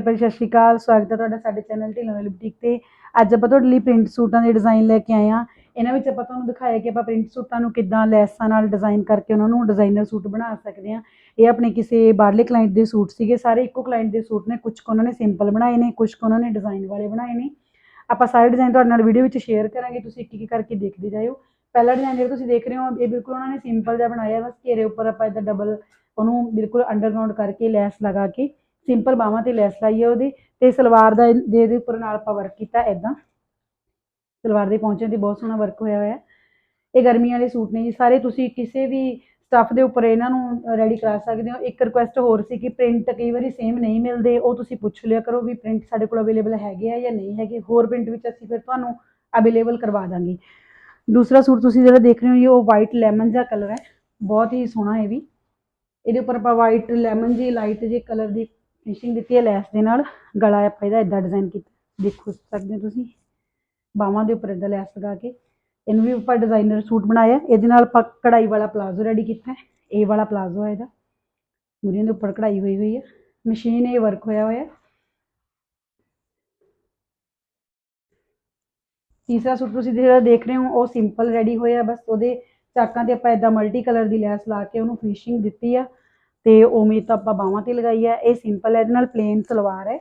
ਪਰ ਸਤਿ ਸ਼੍ਰੀ ਅਕਾਲ। ਸਵਾਗਤ ਹੈ ਤੁਹਾਡਾ ਸਾਡੇ ਚੈਨਲ ਢਿੱਲੋਂ ਵਾਲੀ ਬੁਟੀਕ ਤੇ। ਅੱਜ ਆਪਾਂ ਤੁਹਾਡੇ ਲਈ ਪ੍ਰਿੰਟ ਸੂਟਾਂ ਦੇ ਡਿਜ਼ਾਈਨ ਲੈ ਕੇ ਆਏ ਆ ਇਹਨਾਂ ਵਿੱਚ ਆਪਾਂ ਤੁਹਾਨੂੰ ਦਿਖਾਇਆ ਕਿ ਆਪਾਂ ਪ੍ਰਿੰਟ ਸੂਟਾਂ ਨੂੰ ਕਿੱਦਾਂ ਲੈਸਾਂ ਨਾਲ ਡਿਜ਼ਾਈਨ ਕਰਕੇ ਉਹਨਾਂ ਨੂੰ ਡਿਜ਼ਾਈਨਰ ਸੂਟ ਬਣਾ ਸਕਦੇ ਆ ਇਹ ਆਪਣੇ ਕਿਸੇ ਬਾਹਰਲੇ ਕਲਾਇੰਟ ਦੇ ਸੂਟ ਸੀਗੇ। ਸਾਰੇ ਇੱਕੋ ਕਲਾਇੰਟ ਦੇ ਸੂਟ ਨੇ। ਕੁਝ ਕੁ ਉਹਨਾਂ ਨੇ ਸਿੰਪਲ ਬਣਾਏ ਨੇ ਕੁਝ ਕੁ ਉਹਨਾਂ ਨੇ ਡਿਜ਼ਾਈਨ ਵਾਲੇ ਬਣਾਏ ਨੇ। ਆਪਾਂ ਸਾਰੇ ਡਿਜ਼ਾਈਨ ਤੁਹਾਡੇ ਨਾਲ ਵੀਡੀਓ ਵਿੱਚ ਸ਼ੇਅਰ ਕਰਾਂਗੇ। ਤੁਸੀਂ ਇੱਕ ਇੱਕ ਕਰਕੇ ਦੇਖਦੇ ਜਾਇਓ। ਪਹਿਲਾ ਡਿਜ਼ਾਈਨ ਜਿਹੜਾ ਤੁਸੀਂ ਦੇਖ ਰਹੇ ਹੋ, ਇਹ ਬਿਲਕੁਲ ਉਹਨਾਂ ਨੇ ਸਿੰਪਲ ਜਿਹਾ ਬਣਾਇਆ। ਬਸ ਘੇਰੇ ਉੱਪਰ ਆਪਾਂ ਇਦਾਂ ਡਬਲ ਉਹਨੂੰ ਬਿਲਕੁਲ ਅੰਡਰਗਰਾਉਂਡ ਕਰਕੇ ਲੈਸ ਲਗਾ ਕੇ ਸਿੰਪਲ ਬਾਹਾਂ ਤੇ ਲੈਸ ਲਾਈ ਹੈ ਉਹਦੀ ਤੇ ਸਲਵਾਰ ਦਾ ਇਹ- ਦੇ ਦੇ ਉੱਪਰ ਨਾਲ ਆਪਾਂ ਵਰਕ ਕੀਤਾ ਇਦਾਂ ਸਲਵਾਰ ਦੇ ਪਹੁੰਚੇ ਤੇ ਬਹੁਤ ਸੋਹਣਾ ਵਰਕ ਹੋਇਆ ਹੋਇਆ। ਇਹ ਗਰਮੀਆਂ ਵਾਲੇ ਸੂਟ ਨੇ ਜੀ। ਸਾਰੇ ਤੁਸੀਂ ਕਿਸੇ ਵੀ ਸਟੱਫ ਦੇ ਉੱਪਰ ਇਹਨਾਂ ਨੂੰ ਰੈਡੀ ਕਰਾ ਸਕਦੇ ਹੋ। ਇੱਕ ਰਿਕੁਐਸਟ ਹੋਰ ਸੀ ਕਿ ਪ੍ਰਿੰਟ ਕਈ ਵਾਰੀ ਸੇਮ ਨਹੀਂ ਮਿਲਦੇ। ਉਹ ਤੁਸੀਂ ਪੁੱਛ ਲਿਆ ਕਰੋ ਵੀ ਪ੍ਰਿੰਟ ਸਾਡੇ ਕੋਲ ਅਵੇਲੇਬਲ ਹੈਗੇ ਆ ਜਾਂ ਨਹੀਂ ਹੈਗੇ। ਹੋਰ ਪ੍ਰਿੰਟ ਵਿੱਚ ਅਸੀਂ ਫਿਰ ਤੁਹਾਨੂੰ ਅਵੇਲੇਬਲ ਕਰਵਾ ਦਾਂਗੇ। ਦੂਸਰਾ ਸੂਟ ਤੁਸੀਂ ਜਿਹੜਾ ਦੇਖ ਰਹੇ ਹੋ ਜੀ, ਉਹ ਵਾਈਟ ਲੈਮਨ ਜਿਹਾ ਕਲਰ ਹੈ। ਬਹੁਤ ਹੀ ਸੋਹਣਾ ਇਹ ਵੀ। ਇਹਦੇ ਉੱਪਰ ਆਪਾਂ ਵਾਈਟ ਲੈਮਨ ਜੀ ਲਾਈਟ ਜੇ ਕਲਰ ਦੀ ਫਿਨਿਸ਼ਿੰਗ ਦਿੱਤੀ ਹੈ ਲੈਸ ਦੇ ਨਾਲ। ਗਲਾ ਆਪਾਂ ਇਹਦਾ ਇਦਾਂ ਡਿਜ਼ਾਈਨ ਕੀਤਾ। ਦੇਖੋ ਸਕਦੇ ਹੋ ਤੁਸੀਂ। ਬਾਹਾਂ ਦੇ ਉੱਪਰ ਇਦਾਂ ਲੈਸ ਲਗਾ ਕੇ। ਇਹਨੂੰ ਵੀ ਆਪਾਂ ਡਿਜ਼ਾਈਨਰ ਸੂਟ ਬਣਾਇਆ। ਇਹਦੇ ਨਾਲ ਆਪਾਂ ਕਢਾਈ ਵਾਲਾ ਪਲਾਜ਼ੋ ਰੈਡੀ ਕੀਤਾ ਹੈ। ਇਹ ਵਾਲਾ ਪਲਾਜ਼ੋ ਹੈ ਇਹਦਾ। ਮੁਰੀਆਂ ਦੇ ਉੱਪਰ ਕਢਾਈ ਹੋਈ ਹੋਈ ਹੈ। ਮਸ਼ੀਨ ਇਹ ਵਰਕ ਹੋਇਆ ਹੋਇਆ। ਤੀਸਰਾ ਸੂਟ ਤੁਸੀਂ ਜਿਹੜਾ ਦੇਖ ਰਹੇ ਹੋ, ਉਹ ਸਿੰਪਲ ਰੈਡੀ ਹੋਇਆ। ਬਸ ਉਹਦੇ ਚਾਕਾਂ ਤੇ ਆਪਾਂ ਇਦਾਂ ਮਲਟੀ ਕਲਰ ਦੀ ਲੈਸ ਲਾ ਕੇ ਉਹਨੂੰ ਫਿਨਿਸ਼ਿੰਗ ਦਿੱਤੀ ਆ। ਤੇ ਉਮੀਦ ਤਾਂ ਆਪਾਂ ਬਾਹਾਂ ਤੇ ਲਗਾਈ ਹੈ ਇਹ ਸਿੰਪਲ ਹੈ, ਇਹਦੇ ਨਾਲ ਪਲੇਨ ਸਲਵਾਰ ਹੈ।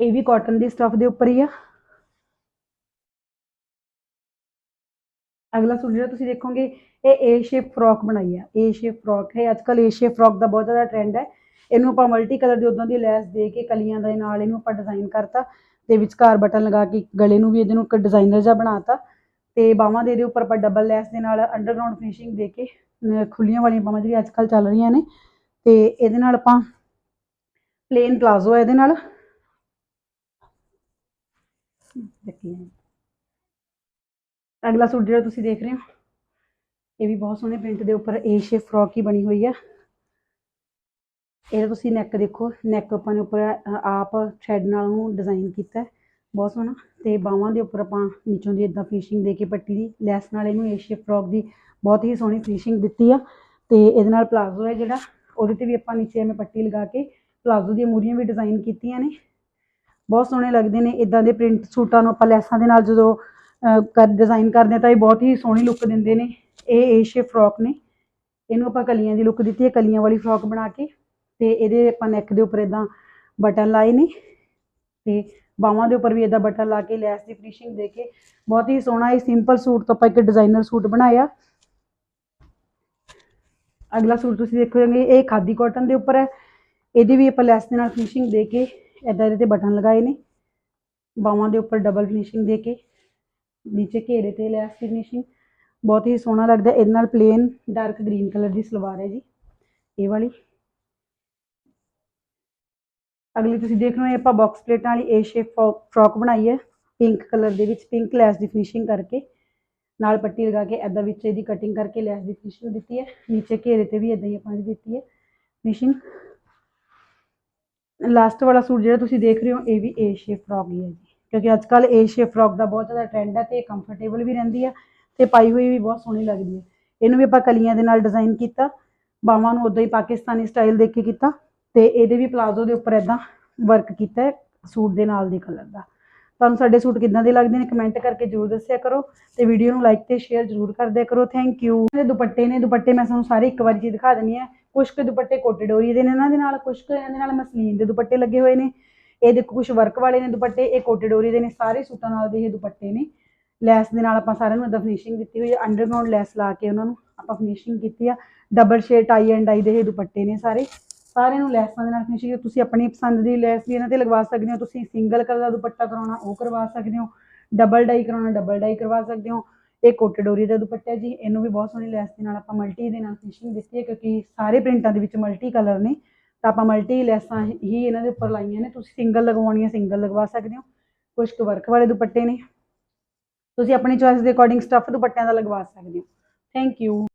ਇਹ ਵੀ ਕਾਟਨ ਦੀ ਸਟਫ ਦੇ ਉੱਪਰ ਹੀ ਆ। ਅਗਲਾ ਸੂਟ ਜਿਹੜਾ ਤੁਸੀਂ ਦੇਖੋਗੇ, ਇਹ ਏ ਸ਼ੇਪ ਫਰੋਕ ਬਣਾਈ ਆ। ਏ ਸ਼ੇਪ ਫਰੋਕ ਹੈ। ਅੱਜਕੱਲ ਏ ਸ਼ੇਪ ਫਰੋਕ ਦਾ ਬਹੁਤ ਜ਼ਿਆਦਾ ਟ੍ਰੈਂਡ ਹੈ। ਇਹਨੂੰ ਆਪਾਂ ਮਲਟੀ ਕਲਰ ਦੀ ਉਦਾਂ ਦੀ ਲੈਸ ਦੇ ਕੇ ਕਲੀਆਂ ਦੇ ਨਾਲ ਇਹਨੂੰ ਆਪਾਂ ਡਿਜ਼ਾਈਨ ਕਰਤਾ। ਤੇ ਵਿਚਕਾਰ ਬਟਨ ਲਗਾ ਕੇ ਗਲੇ ਨੂੰ ਵੀ ਇਹਦੇ ਨੂੰ ਇੱਕ ਡਿਜ਼ਾਈਨਰ ਜਿਹਾ ਬਣਾਤਾ। ਤੇ ਬਾਹਾਂ ਦੇ ਇਹਦੇ ਉੱਪਰ ਆਪਾਂ ਡਬਲ ਲੈਸ ਦੇ ਨਾਲ ਅੰਡਰਗਰਾਉਂਡ ਫਿਨਿਸ਼ਿੰਗ ਦੇ ਕੇ, ਅਹ, ਖੁੱਲੀਆਂ ਵਾਲੀਆਂ ਬਾਹਾਂ ਜਿਹੜੀਆਂ ਅੱਜ ਅੱਜਕੱਲ ਚੱਲ ਰਹੀਆਂ ਨੇ, ਤੇ ਇਹਦੇ ਨਾਲ ਆਪਾਂ ਪਲੇਨ ਪਲਾਜ਼ੋ ਹੈ ਇਹਦੇ ਨਾਲ। ਅਗਲਾ ਸੂਟ ਜਿਹੜਾ ਤੁਸੀਂ ਦੇਖ ਰਹੇ ਹੋ, ਇਹ ਵੀ ਬਹੁਤ ਸੋਹਣੇ ਪ੍ਰਿੰਟ ਦੇ ਉੱਪਰ ਏ ਸ਼ੇਪ ਫਰੋਕ ਹੀ ਬਣੀ ਹੋਈ ਆ। ਇਹਦਾ ਤੁਸੀਂ ਨੈਕ ਦੇਖੋ ਨੈਕ ਆਪਾਂ ਨੇ ਉੱਪਰ ਆਪ ਥ੍ਰੈਡ ਨਾਲ ਉਹਨੂੰ ਡਿਜ਼ਾਈਨ ਕੀਤਾ। ਬਹੁਤ ਸੋਹਣਾ। ਤੇ ਬਾਹਾਂ ਦੇ ਉੱਪਰ ਆਪਾਂ ਨੀਚੋਂ ਦੀ ਇਦਾਂ ਫਿਨਿਸ਼ਿੰਗ ਦੇ ਕੇ ਪੱਟੀ ਦੀ ਲੈਸ ਨਾਲ ਇਹਨੂੰ ਏ ਫਰੋਕ ਦੀ ਬਹੁਤ ਹੀ ਸੋਹਣੀ ਫਿਨਿਸ਼ਿੰਗ ਦਿੱਤੀ ਆ। ਤੇ ਇਹਦੇ ਨਾਲ ਪਲਾਜ਼ੋ ਹੈ ਜਿਹੜਾ, ਉਹਦੇ ਤੇ ਵੀ ਆਪਾਂ ਨੀਚੇ ਐਵੇਂ ਪੱਟੀ ਲਗਾ ਕੇ ਪਲਾਜ਼ੋ ਦੀਆਂ ਮੂਰੀਆਂ ਵੀ ਡਿਜ਼ਾਈਨ ਕੀਤੀਆਂ ਨੇ। ਬਹੁਤ ਸੋਹਣੇ ਲੱਗਦੇ ਨੇ ਇਦਾਂ ਦੇ ਪ੍ਰਿੰਟ ਸੂਟਾਂ ਨੂੰ ਆਪਾਂ ਲੈਸਾਂ ਦੇ ਨਾਲ ਜਦੋਂ ਕਰ ਡਿਜ਼ਾਈਨ ਕਰਦੇ ਹਾਂ ਤਾਂ ਇਹ ਬਹੁਤ ਹੀ ਸੋਹਣੀ ਲੁੱਕ ਦਿੰਦੇ ਨੇ। ਇਹ ਏ ਫਰੋਕ ਨੇ। ਇਹਨੂੰ ਆਪਾਂ ਕਲੀਆਂ ਦੀ ਲੁੱਕ ਦਿੱਤੀ ਹੈ, ਕਲੀਆਂ ਵਾਲੀ ਫਰੋਕ ਬਣਾ ਕੇ। ਤੇ ਇਹਦੇ ਆਪਾਂ ਨੈਕ ਦੇ ਉੱਪਰ ਇਦਾਂ ਬਟਨ ਲਾਏ ਨੇ। ਤੇ ਬਾਹਾਂ ਦੇ ਉੱਪਰ ਵੀ ਇਦਾਂ ਬਟਨ ਲਾ ਕੇ ਲੈਸ ਦੀ ਫਿਨਿਸ਼ਿੰਗ ਦੇ ਕੇ ਬਹੁਤ ਹੀ ਸੋਹਣਾ ਇਹ ਸਿੰਪਲ ਸੂਟ ਤੋਂ ਆਪਾਂ ਇੱਕ ਡਿਜ਼ਾਈਨਰ ਸੂਟ ਬਣਾਇਆ ਅਗਲਾ ਸੂਟ ਤੁਸੀਂ ਦੇਖੋਗੇ ਇਹ ਖਾਦੀ ਕਾਟਨ ਦੇ ਉੱਪਰ ਹੈ ਇਹਦੀ ਵੀ ਆਪਾਂ ਲੈਸ ਦੇ ਨਾਲ ਫਿਨਿਸ਼ਿੰਗ ਦੇ ਕੇ ਇਦਾਂ ਇਹਦੇ ਤੇ ਬਟਨ ਲਗਾਏ ਨੇ ਬਾਹਾਂ ਦੇ ਉੱਪਰ ਡਬਲ ਫਿਨਿਸ਼ਿੰਗ ਦੇ ਕੇ ਨੀਚੇ ਘੇਰੇ ਤੇ ਲੈਸ ਦੀ ਫਿਨਿਸ਼ਿੰਗ ਬਹੁਤ ਹੀ ਸੋਹਣਾ ਲੱਗਦਾ ਇਹਦੇ ਨਾਲ ਪਲੇਨ ਡਾਰਕ ਗ੍ਰੀਨ ਕਲਰ ਦੀ ਸਲਵਾਰ ਹੈ ਜੀ ਇਹ ਵਾਲੀ ਅਗਲੀ ਤੁਸੀਂ ਦੇਖ ਰਹੇ ਹੋ, ਇਹ ਆਪਾਂ ਬਾਕਸ ਪਲੇਟਾਂ ਵਾਲੀ ਏ ਸ਼ੇਪ ਫਰੋਕ ਬਣਾਈ ਹੈ। ਪਿੰਕ ਕਲਰ ਦੇ ਵਿੱਚ ਪਿੰਕ ਲੈਸ ਦੀ ਫਿਨਿਸ਼ਿੰਗ ਕਰਕੇ, ਨਾਲ ਪੱਟੀ ਲਗਾ ਕੇ ਐਦਾਂ ਵਿੱਚ ਇਹਦੀ ਕਟਿੰਗ ਕਰਕੇ ਲੈਸ ਦੀ ਫਿਨਿਸ਼ਿੰਗ ਦਿੱਤੀ ਹੈ। ਨੀਚੇ ਘੇਰੇ ਤੇ ਵੀ ਐਦਾਂ ਹੀ ਆਪਾਂ ਨੇ ਦਿੱਤੀ ਹੈ ਫਿਨਿਸ਼ਿੰਗ ਲਾਸਟ ਵਾਲਾ ਸੂਟ ਜਿਹੜਾ ਤੁਸੀਂ ਦੇਖ ਰਹੇ ਹੋ, ਇਹ ਵੀ ਏ ਸ਼ੇਪ ਫਰੋਕ ਹੀ ਹੈ ਜੀ। ਕਿਉਂਕਿ ਅੱਜ ਕੱਲ ਏ ਸ਼ੇਪ ਫਰੋਕ ਦਾ ਬਹੁਤ ਜ਼ਿਆਦਾ ਟ੍ਰੈਂਡ ਹੈ ਤੇ ਕੰਫਰਟੇਬਲ ਵੀ ਰਹਿੰਦੀ ਹੈ ਤੇ ਪਾਈ ਹੋਈ ਵੀ ਬਹੁਤ ਸੋਹਣੀ ਲੱਗਦੀ ਹੈ। ਇਹਨੂੰ ਵੀ ਆਪਾਂ ਕਲੀਆਂ ਦੇ ਨਾਲ ਡਿਜ਼ਾਈਨ ਕੀਤਾ ਬਾਹਾਂ ਨੂੰ ਉਦਾਂ ਹੀ ਪਾਕਿਸਤਾਨੀ ਸਟਾਈਲ ਦੇ ਕੇ ਕੀਤਾ। ਤੇ ਇਹਦੇ ਵੀ ਪਲਾਜ਼ੋ ਦੇ ਉੱਪਰ ਐਦਾਂ ਵਰਕ ਕੀਤਾ ਹੈ, ਸੂਟ ਦੇ ਨਾਲ ਦੇ ਕਲਰ ਦਾ। ਤੁਹਾਨੂੰ ਸਾਡੇ ਸੂਟ ਕਿੱਦਾਂ ਦੇ ਲੱਗਦੇ ਨੇ ਕਮੈਂਟ ਕਰਕੇ ਜਰੂਰ ਦੱਸਿਆ ਕਰੋ ਤੇ ਵੀਡੀਓ ਨੂੰ ਲਾਈਕ ਤੇ ਸ਼ੇਅਰ ਜਰੂਰ ਕਰ ਦਿਆ ਕਰੋ। ਥੈਂਕ ਯੂ ਇਹ ਦੁਪੱਟੇ ਨੇ, ਦੁਪੱਟੇ ਮੈਂ ਤੁਹਾਨੂੰ ਸਾਰੇ ਇੱਕ ਵਾਰੀ ਚ ਦਿਖਾ ਦਿੰਨੀ ਆ ਕੁਝ ਕੁ ਦੁਪੱਟੇ ਕੋਟੇ ਡੋਰੀ ਦੇ ਨੇ ਇਹਨਾਂ ਦੇ ਨਾਲ ਕੁਝ ਕੁ ਇਹਨਾਂ ਦੇ ਨਾਲ ਮਸਲੀਨ ਦੇ ਦੁਪੱਟੇ ਲੱਗੇ ਹੋਏ ਨੇ। ਇਹ ਦੇਖੋ ਕੁਝ ਵਰਕ ਵਾਲੇ ਨੇ ਦੁਪੱਟੇ, ਇਹ ਕੋਟੇ ਡੋਰੀ ਦੇ ਨੇ, ਸਾਰੇ ਸੂਟਾਂ ਨਾਲ ਦੇ ਇਹ ਦੁਪੱਟੇ ਨੇ। ਲੈਸ ਦੇ ਨਾਲ ਆਪਾਂ ਸਾਰਿਆਂ ਨੂੰ ਇਦਾਂ ਫਿਨਿਸ਼ਿੰਗ ਦਿੱਤੀ ਹੋਈ ਹੈ ਅੰਡਰਗਰਾਉਂਡ ਲੈਸ ਲਾ ਕੇ ਉਹਨਾਂ ਨੂੰ ਆਪਾਂ ਫਿਨਿਸ਼ਿੰਗ ਕੀਤੀ ਆ। Double shade tie and dye ਦੇ ਇਹ ਦੁਪੱਟੇ ਨੇ ਸਾਰੇ। ਸਾਰਿਆਂ ਨੂੰ ਲੈਸਾਂ ਦੇ ਨਾਲ ਫਿਨਿਸ਼ਿੰਗ ਤੁਸੀਂ ਆਪਣੀ ਪਸੰਦ ਦੀ ਲੈਸ ਵੀ ਇਹਨਾਂ ਤੇ ਲਗਵਾ ਸਕਦੇ ਹੋ, ਤੁਸੀਂ ਸਿੰਗਲ ਕਲਰ ਦਾ ਦੁਪੱਟਾ ਕਰਾਉਣਾ, ਉਹ ਕਰਵਾ ਸਕਦੇ ਹੋ ਡਬਲ ਡਾਈ ਕਰਾਉਣਾ ਡਬਲ ਡਾਈ ਕਰਵਾ ਸਕਦੇ ਹੋ, ਇਹ ਕੋਟੇ ਡੋਰੀ ਦਾ ਦੁਪੱਟਾ ਜੀ, ਇਹਨੂੰ ਵੀ ਬਹੁਤ ਸੋਹਣੀ ਲੈਸ ਦੇ ਨਾਲ ਆਪਾਂ ਮਲਟੀ ਦੇ ਨਾਲ ਫਿਨਿਸ਼ਿੰਗ ਦਿੱਤੀ ਹੈ, ਕਿਉਂਕਿ ਸਾਰੇ ਪ੍ਰਿੰਟਾਂ ਦੇ ਵਿੱਚ ਮਲਟੀ ਕਲਰ ਨੇ, ਤਾਂ ਆਪਾਂ ਮਲਟੀ ਲੈਸਾਂ ਹੀ ਇਹਨਾਂ ਦੇ ਉੱਪਰ ਲਾਈਆਂ ਨੇ, ਤੁਸੀਂ ਸਿੰਗਲ ਲਗਵਾਉਣੀਆਂ ਸਿੰਗਲ ਲਗਵਾ ਸਕਦੇ ਹੋ ਕੁਝ ਕੁ ਵਰਕ ਵਾਲੇ ਦੁਪੱਟੇ ਨੇ, ਤੁਸੀਂ ਆਪਣੀ ਚੋਇਸ ਦੇ ਅਕੋਰਡਿੰਗ ਸਟੱਫ ਦੁਪੱਟਿਆਂ ਦਾ ਲਗਵਾ ਸਕਦੇ ਹੋ ਥੈਂਕ ਯੂ